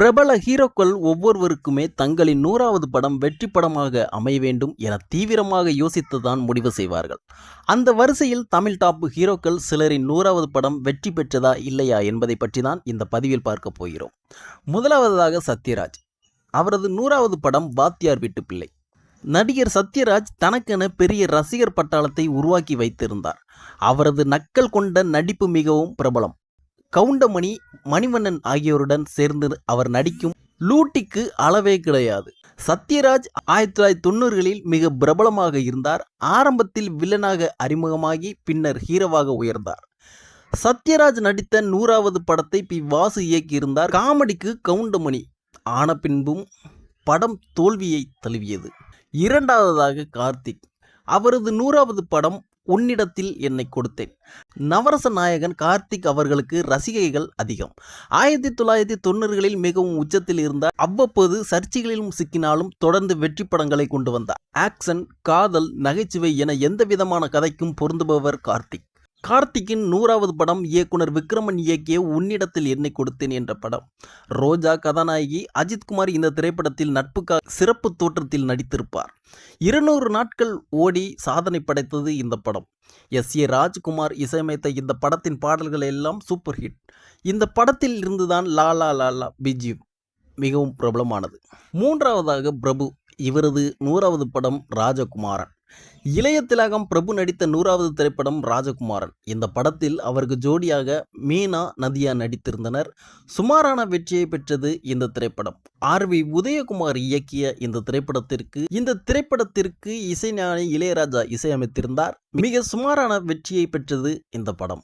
பிரபல ஹீரோக்கள் ஒவ்வொருவருக்குமே தங்களின் நூறாவது படம் வெற்றி படமாக அமைய வேண்டும் என தீவிரமாக யோசித்துதான் முடிவு செய்வார்கள். அந்த வரிசையில் தமிழ் டாப் ஹீரோக்கள் சிலரின் நூறாவது படம் வெற்றி பெற்றதா இல்லையா என்பதை பற்றி தான் இந்த பதிவில் பார்க்க போகிறோம். முதலாவதாக சத்யராஜ். அவரது நூறாவது படம் பாத்தியார் வீட்டு பிள்ளை. நடிகர் சத்யராஜ் தனக்கென பெரிய ரசிகர் பட்டாளத்தை உருவாக்கி வைத்திருந்தார். அவரது நக்கல் கொண்ட நடிப்பு மிகவும் பிரபலம். கவுண்டமணி மணிவண்ணன் ஆகியோருடன் சேர்ந்து அவர் நடிக்கும் லூட்டிக்கு அளவே கிடையாது. சத்யராஜ் ஆயிரத்தி தொள்ளாயிரத்தி தொண்ணூறுகளில் மிக பிரபலமாக இருந்தார். ஆரம்பத்தில் வில்லனாக அறிமுகமாகி பின்னர் ஹீரோவாக உயர்ந்தார். சத்யராஜ் நடித்த நூறாவது படத்தை பி. வாசு இயக்கியிருந்தார். காமெடிக்கு கவுண்டமணி. ஆன பின்பும் படம் தோல்வியை தழுவியது. இரண்டாவதாக கார்த்திக். அவரது நூறாவது படம் உன்னிடத்தில் என்னை கொடுத்தேன். நவரச நாயகன் கார்த்திக் அவர்களுக்கு ரசிகைகள் அதிகம். ஆயிரத்தி தொள்ளாயிரத்தி தொண்ணூறுகளில் மிகவும் உச்சத்தில் இருந்தார். அவ்வப்போது சர்ச்சைகளிலும் சிக்கினாலும் தொடர்ந்து வெற்றி படங்களை கொண்டு வந்தார். ஆக்ஷன் காதல் நகைச்சுவை என எந்த விதமான கதைக்கும் பொருந்துபவர் கார்த்திக். கார்த்திக்கின் நூறாவது படம் இயக்குனர் விக்ரமன் இயக்கிய உன்னிடத்தில் என்னை கொடுத்தேன் என்ற படம். ரோஜா கதாநாயகி அஜித்குமார் இந்த திரைப்படத்தில் நட்புக்காக சிறப்பு தோற்றத்தில் நடித்திருப்பார். இருநூறு நாட்கள் ஓடி சாதனை படைத்தது இந்த படம். எஸ். ஏ. ராஜ்குமார் இசையமைத்த இந்த படத்தின் பாடல்கள் எல்லாம் சூப்பர் ஹிட். இந்த படத்தில் இருந்துதான் லாலா லாலா லா பிஜிஎம் மிகவும் பிரபலமானது. மூன்றாவதாக பிரபு இவரது நூறாவது படம் ராஜகுமாரன். இளைய திலகம் பிரபு நடித்த நூறாவது திரைப்படம் ராஜகுமாரன். இந்த படத்தில் அவருக்கு ஜோடியாக மீனா நதியா நடித்திருந்தனர். சுமாரான வெற்றியை பெற்றது இந்த திரைப்படம். ஆர் வி உதயகுமார் இயக்கிய இந்த திரைப்படத்திற்கு இந்த திரைப்படத்திற்கு இசைஞானி இளையராஜா இசையமைத்திருந்தார். மிக சுமாரான வெற்றியை பெற்றது இந்த படம்.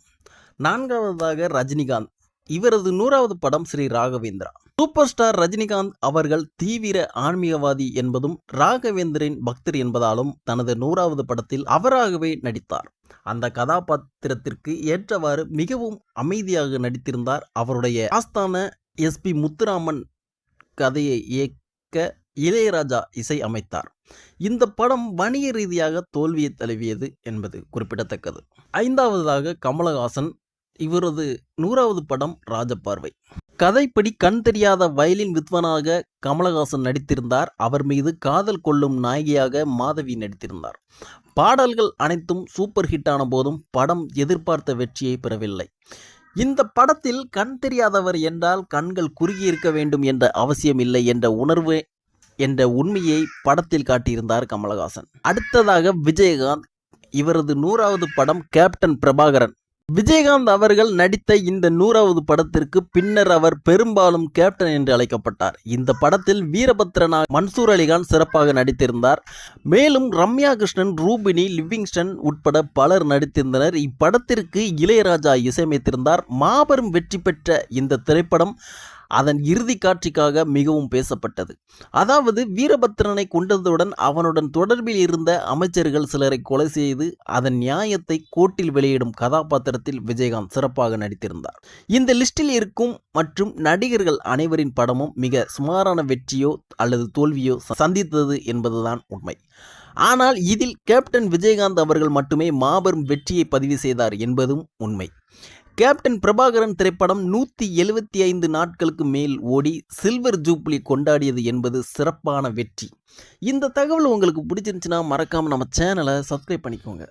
நான்காவதாக ரஜினிகாந்த். இவரது நூறாவது படம் ஸ்ரீ ராகவேந்திரா. சூப்பர் ஸ்டார் ரஜினிகாந்த் அவர்கள் தீவிர ஆன்மீகவாதி என்பதும் ராகவேந்தரின் பக்தர் என்பதாலும் தனது நூறாவது படத்தில் அவராகவே நடித்தார். அந்த கதாபாத்திரத்திற்கு ஏற்றவாறு மிகவும் அமைதியாக நடித்திருந்தார் அவருடைய ஆஸ்தான எஸ்பி முத்துராமன் கதையை இயக்க இளையராஜா இசை அமைத்தார். இந்த படம் வணிக ரீதியாக தோல்வியை தழுவியது என்பது குறிப்பிடத்தக்கது. ஐந்தாவதாக கமலஹாசன் இவரது நூறாவது படம் ராஜபார்வை கதைப்படி கண் தெரியாத வயலின் வித்வனாக கமலஹாசன் நடித்திருந்தார். அவர் மீது காதல் கொள்ளும் நாயகியாக மாதவி நடித்திருந்தார். பாடல்கள் அனைத்தும் சூப்பர் ஹிட்டான போதும் படம் எதிர்பார்த்த வெற்றியை பெறவில்லை. இந்த படத்தில் கண் தெரியாதவர் என்றால் கண்கள் குறுகி இருக்க வேண்டும் என்ற அவசியம் இல்லை என்ற உணர்வு என்ற உண்மையை படத்தில் காட்டியிருந்தார் கமலஹாசன். அடுத்ததாக விஜயகாந்த். இவரது நூறாவது படம் கேப்டன் பிரபாகரன். விஜயகாந்த் அவர்கள் நடித்த இந்த நூறாவது படத்திற்கு பின்னர் அவர் பெரும்பாலும் கேப்டன் என்று அழைக்கப்பட்டார். இந்த படத்தில் வீரபத்ரனா மன்சூர் அலிகான் சிறப்பாக நடித்திருந்தார். மேலும் ரம்யா கிருஷ்ணன் ரூபினி லிவிங்ஸ்டன் உட்பட பலர் நடித்திருந்தனர். இப்படத்திற்கு இளையராஜா இசையமைத்திருந்தார். மாபெரும் வெற்றி பெற்ற இந்த திரைப்படம் அதன் இறுதி காட்சிக்காக மிகவும் பேசப்பட்டது. அதாவது வீரபத்திரனை கொண்டதுடன் அவனுடன் தொடர்பில் இருந்த அமைச்சர்கள் சிலரை கொலை செய்து அதன் நியாயத்தை கோர்ட்டில் வெளியிடும் கதாபாத்திரத்தில் விஜயகாந்த் சிறப்பாக நடித்திருந்தார். இந்த லிஸ்டில் இருக்கும் மற்றும் நடிகர்கள் அனைவரின் படமும் மிக சுமாரான வெற்றியோ அல்லது தோல்வியோ சந்தித்தது என்பதுதான் உண்மை. ஆனால் இதில் கேப்டன் விஜயகாந்த் அவர்கள் மட்டுமே மாபெரும் வெற்றியை பதிவு செய்தார் என்பதும் உண்மை. கேப்டன் பிரபாகரன் திரைப்படம் நூற்றி எழுபத்தி ஐந்து நாட்களுக்கு மேல் ஓடி சில்வர் ஜூப்ளி கொண்டாடியது என்பது சிறப்பான வெற்றி. இந்த தகவல் உங்களுக்கு பிடிச்சிருந்துச்சுன்னா மறக்காமல் நம்ம சேனலை சப்ஸ்கிரைப் பண்ணிக்கோங்க.